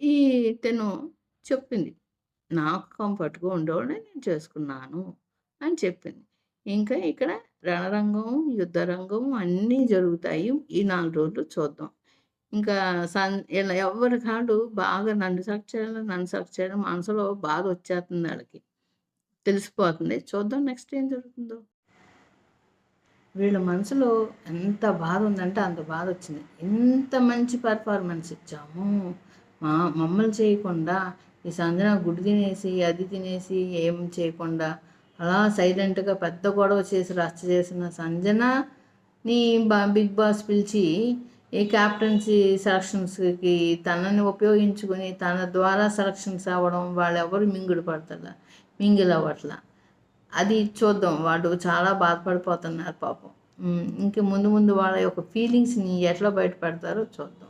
ఈ తను చెప్పింది. నాకు కంఫర్ట్‌గా ఉండేవాడిని నేను చేసుకున్నాను అని చెప్పింది. ఇంకా ఇక్కడ రణరంగం, యుద్ధరంగం అన్నీ జరుగుతాయి. ఈ నాలుగు రోజులు చూద్దాం. ఇంకా సన్ ఇలా ఎవరి కాడు బాగా నన్ను సక్ చేయాలి, నన్ను సక్ చేయాలి మనసులో బాధ వచ్చేస్తుంది వాళ్ళకి తెలిసిపోతుంది. చూద్దాం నెక్స్ట్ ఏం జరుగుతుందో. వీళ్ళ మనసులో ఎంత బాధ ఉందంటే అంత బాధ వచ్చింది ఇంత మంచి పర్ఫార్మెన్స్ ఇచ్చాము. మా మమ్మల్ని చేయకుండా ఈ సంజన గుడ్డు తినేసి, అది తినేసి ఏం చేయకుండా అలా సైలెంట్‌గా పెద్ద గొడవ చేసి రచ్చ చేసిన సంజనని బ బిగ్ బాస్ పిలిచి ఈ క్యాప్టెన్సీ సెలక్షన్స్‌కి తనని ఉపయోగించుకొని తన ద్వారా సెలక్షన్స్ అవ్వడం వాళ్ళెవరు మింగుడు పడతారు మింగిల్ అవ్వట్లా అది చూద్దాం. వాళ్ళు చాలా బాధపడిపోతున్నారు పాపం. ఇంక ముందు ముందు వాళ్ళ యొక్క ఫీలింగ్స్‌ని ఎట్లా బయటపెడతారో చూద్దాం.